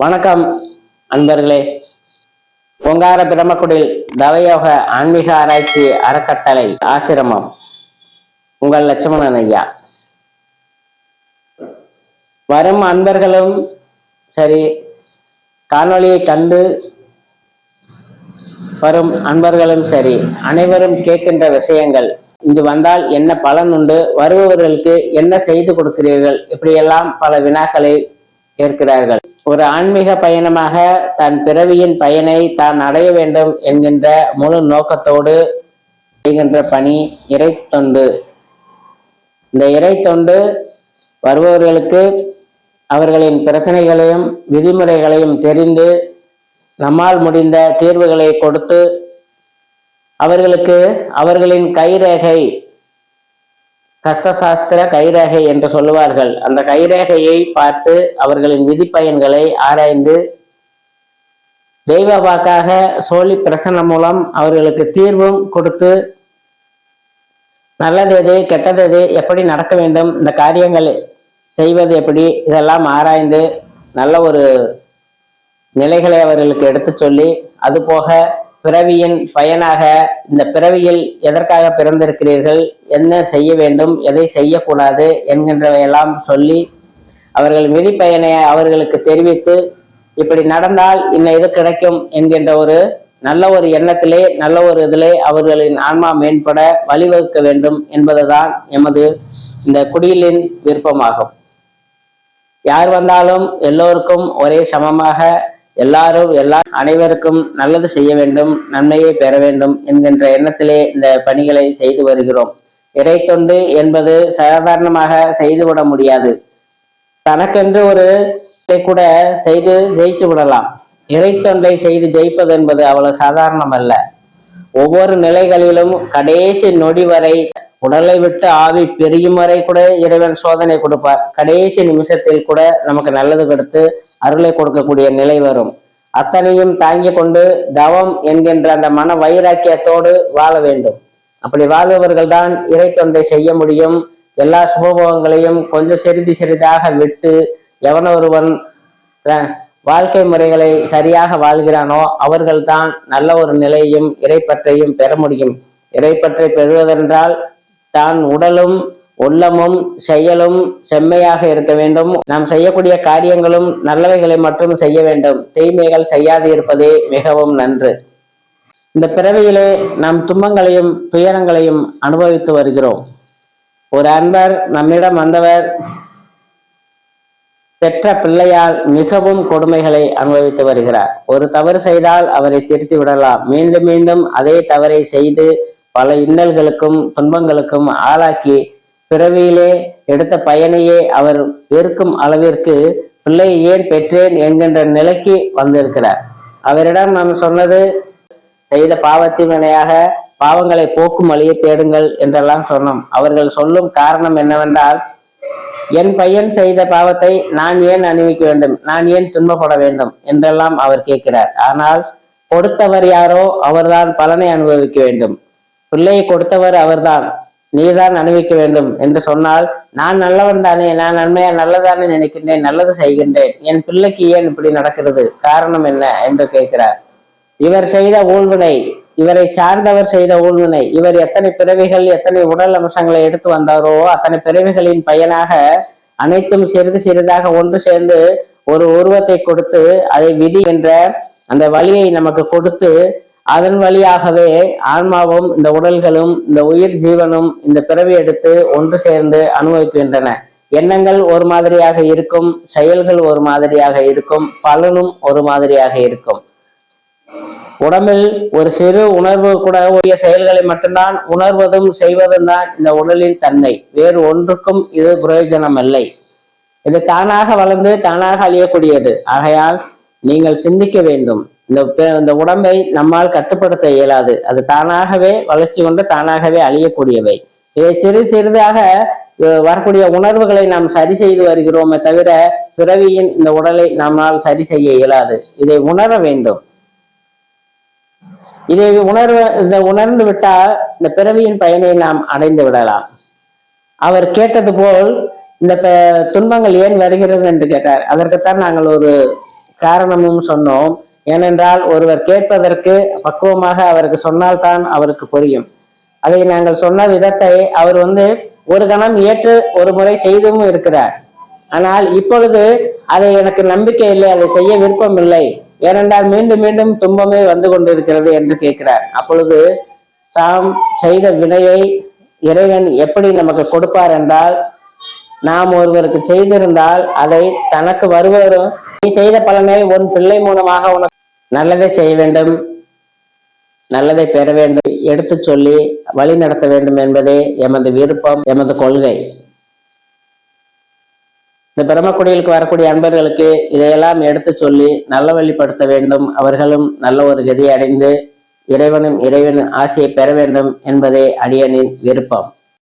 வணக்கம் அன்பர்களே. பொங்கார பிரம்மக்குடில் தவயோக ஆன்மீக ஆராய்ச்சி அறக்கட்டளை ஆசிரமம். உங்கள் லட்சுமணன் ஐயா. வரும் அன்பர்களும் சரி காணொளியை கண்டு வரும் அன்பர்களும் சரி அனைவரும் கேட்கின்ற விஷயங்கள். இங்கு வந்தால் என்ன பலன் உண்டு? வருபவர்களுக்கு என்ன செய்து கொடுக்கிறீர்கள்? இப்படியெல்லாம் பல வினாக்களை ஏற்கிறார்கள். ஒரு ஆன்மீக பயணமாக தன் பிறவியின் பயனை தான் அடைய வேண்டும் என்கின்ற முழு நோக்கத்தோடு செய்கின்ற பணி இறை தொண்டு இந்த இறை தொண்டு வருபவர்களுக்கு அவர்களின் பிரச்சனைகளையும் விதிமுறைகளையும் தெரிந்து நம்மால் முடிந்த தீர்வுகளை கொடுத்து அவர்களுக்கு அவர்களின் கைரேகை கஷ்டசாஸ்திர கைரேகை என்று சொல்லுவார்கள். அந்த கைரேகையை பார்த்து அவர்களின் விதி பயன்களை ஆராய்ந்து தெய்வ வாக்காக சோழி பிரசன்னம் மூலம் அவர்களுக்கு தீர்வும் கொடுத்து நல்லது எது கெட்டது எது எப்படி நடக்க வேண்டும் இந்த காரியங்கள் செய்வது எப்படி இதெல்லாம் ஆராய்ந்து நல்ல ஒரு நிலைகளை அவர்களுக்கு எடுத்து சொல்லி அது போக பிறவியின் பயனாக இந்த பிறவியில் எதற்காக பிறந்திருக்கிறீர்கள்? என்ன செய்ய வேண்டும்? எதை செய்யக்கூடாது? என்கின்றவையெல்லாம் சொல்லி அவர்கள் விதிப்பயனை அவர்களுக்கு தெரிவித்து இப்படி நடந்தால் இன்ன இது கிடைக்கும் என்கின்ற ஒரு நல்ல ஒரு எண்ணத்திலே நல்ல ஒரு இதிலே அவர்களின் ஆன்மா மேம்பட வழிவகுக்க வேண்டும் என்பதுதான் எமது இந்த குடியிலின் விருப்பமாகும். யார் வந்தாலும் எல்லோருக்கும் ஒரே சமமாக எல்லாரும் எல்லா அனைவருக்கும் நல்லது செய்ய வேண்டும் நன்மையை பெற வேண்டும் என்கின்ற எண்ணத்திலே இந்த பணிகளை செய்து வருகிறோம். இறை தொண்டு என்பது சாதாரணமாக செய்துவிட முடியாது. தனக்கென்று ஒரு இதை கூட செய்து ஜெயிச்சு விடலாம். இறை தொண்டை செய்து ஜெயிப்பது என்பது அவ்வளவு சாதாரணம் அல்ல ஒவ்வொரு நிலைகளிலும் கடைசி நொடி வரை உடலை விட்டு ஆவி பிரியும் வரை கூட இறைவன் சோதனை கொடுப்பார். கடைசி நிமிஷத்தில் கூட நமக்கு நல்லது கொடுத்து அருளை கொடுக்கக்கூடிய நிலை வரும். அத்தனையும் தாங்கி கொண்டு தவம் என்கின்ற அந்த மன வைராக்கியத்தோடு வாழ வேண்டும். அப்படி வாழ்பவர்கள் தான் இறை தொண்டை செய்ய முடியும். எல்லா சுபபோகங்களையும் கொஞ்சம் சிறிது சிறிதாக விட்டு எவன் ஒருவன் அஹ், வாழ்க்கை முறைகளை சரியாக வாழ்கிறானோ அவர்கள்தான் நல்ல ஒரு நிலையையும் இறைப்பற்றையும் பெற முடியும். இறைப்பற்றை பெறுவதென்றால் தான் உடலும் உள்ளமும் செயலும் செம்மையாக இருக்க வேண்டும். நாம் செய்யக்கூடிய காரியங்களும் நல்லவைகளை மட்டும் செய்ய வேண்டும். தீமைகள் செய்யாது இருப்பதே மிகவும் நன்று. இந்த பிறவியிலே நாம் துன்பங்களையும் துயரங்களையும் அனுபவித்து வருகிறோம். ஒரு அன்பர் நம்மிடம் வந்தவர் பெற்ற பிள்ளையால் மிகவும் கொடுமைகளை அனுபவித்து வருகிறார். ஒரு தவறு செய்தால் அவரை திருத்தி விடலாம். மீண்டும் மீண்டும் அதே தவறை செய்து பல இன்னல்களுக்கும் துன்பங்களுக்கும் ஆளாக்கி பிறவியிலே எடுத்த பயனையே அவர் வெறுக்கும் அளவிற்கு பிள்ளை ஏன் பெற்றேன்? என்கின்ற நிலைக்கு வந்திருக்கிறார். அவரிடம் நாம் சொன்னது செய்த பாவத்தின் வினையாக பாவங்களை போக்கும் வழியை தேடுங்கள் என்றெல்லாம் சொன்னோம். அவர்கள் சொல்லும் காரணம் என்னவென்றால் என் பையன் செய்த பாவத்தை நான் ஏன் அணிவிக்க வேண்டும்? நான் ஏன் துன்பப்பட வேண்டும்? என்றெல்லாம் அவர் கேட்கிறார். ஆனால் கொடுத்தவர் யாரோ அவர்தான் பலனை அனுபவிக்க வேண்டும். பிள்ளையை கொடுத்தவர் அவர்தான். நீதான் அனுபவிக்க வேண்டும் என்று சொன்னால் நான் நல்லவன் தானே நான் நன்மையா நல்லதானே நினைக்கின்றேன் நல்லது செய்கின்றேன். என் பிள்ளைக்கு ஏன் இப்படி நடக்கிறது? காரணம் என்ன என்று கேட்கிறார். இவர் செய்த ஊழ்வினை இவரை சார்ந்தவர் செய்த ஊழ்வினை இவர் எத்தனை பிறவிகள் எத்தனை உடல் அம்சங்களை எடுத்து வந்தாரோ அத்தனை பிறவிகளின் பயனாக அனைத்தும் சிறிது சிறிதாக ஒன்று சேர்ந்து ஒரு உருவத்தை கொடுத்து அதை விதி என்ற அந்த வழியை நமக்கு கொடுத்து அதன் வழியாகவே ஆன்மாவும் இந்த உடல்களும் இந்த உயிர் ஜீவனும் இந்த பிறவி எடுத்து ஒன்று சேர்ந்து அனுபவிக்கின்றன. எண்ணங்கள் ஒரு மாதிரியாக இருக்கும் செயல்கள் ஒரு மாதிரியாக இருக்கும் பலனும் ஒரு மாதிரியாக இருக்கும். உடம்பில் ஒரு சிறு உணர்வு கூட உரிய செயல்களை மட்டும்தான் உணர்வதும் செய்வதும் தான் இந்த உடலின் தன்மை. வேறு ஒன்றுக்கும் இது பிரயோஜனம் இல்லை இது தானாக வளர்ந்து தானாக அழியக்கூடியது. ஆகையால் நீங்கள் சிந்திக்க வேண்டும். இந்த இந்த உடம்பை நம்மால் கட்டுப்படுத்த இயலாது. அது தானாகவே வளர்ச்சி கொண்டு தானாகவே அழியக்கூடியவை. இதை சிறு சிறிதாக வரக்கூடிய உணர்வுகளை நாம் சரி செய்து வருகிறோமே தவிர பிறவியின் இந்த உடலை நம்மால் சரி செய்ய இயலாது. இதை உணர வேண்டும். இதை உணர்வ இதை உணர்ந்து விட்டால் இந்த பிறவியின் பயனை நாம் அடைந்து விடலாம். அவர் கேட்டது போல் இந்த துன்பங்கள் ஏன் வருகிறது என்று கேட்டார். அதற்குத்தான் நாங்கள் ஒரு காரணமும் சொன்னோம். ஏனென்றால் ஒருவர் கேட்பதற்கு பக்குவமாக அவருக்கு சொன்னால்தான் அவருக்கு புரியும். அதை நாங்கள் சொன்ன விதத்தை அவர் வந்து ஒரு கணம் ஏற்று ஒரு முறை செய்தும் இருக்கிறார். ஆனால் இப்பொழுது அதை எனக்கு நம்பிக்கை இல்லை அதை செய்ய விருப்பம் இல்லை. ஏனென்றால் மீண்டும் மீண்டும் துன்பமே வந்து கொண்டிருக்கிறது என்று கேட்கிறார். அப்பொழுது தாம் செய்த வினையை இறைவன் எப்படி நமக்கு கொடுப்பார் என்றால் நாம் ஒருவருக்கு செய்திருந்தால் அதை தனக்கு வருவரும் நீ செய்த பலனை உன் பிள்ளை மூலமாக உனக்கு நல்லதை செய்ய வேண்டும். நல்லதை பெற வேண்டும். எடுத்து சொல்லி வழி நடத்த வேண்டும் என்பதே எமது விருப்பம் எமது கொள்கை. இந்த பிரம்மக்குடிகளுக்கு வரக்கூடிய அன்பர்களுக்கு இதையெல்லாம் எடுத்து சொல்லி நல்ல வழிப்படுத்த வேண்டும். அவர்களும் நல்ல ஒரு கதியை அடைந்து இறைவனும் இறைவனின் ஆசையை பெற வேண்டும் என்பதே அடியனின் விருப்பம்.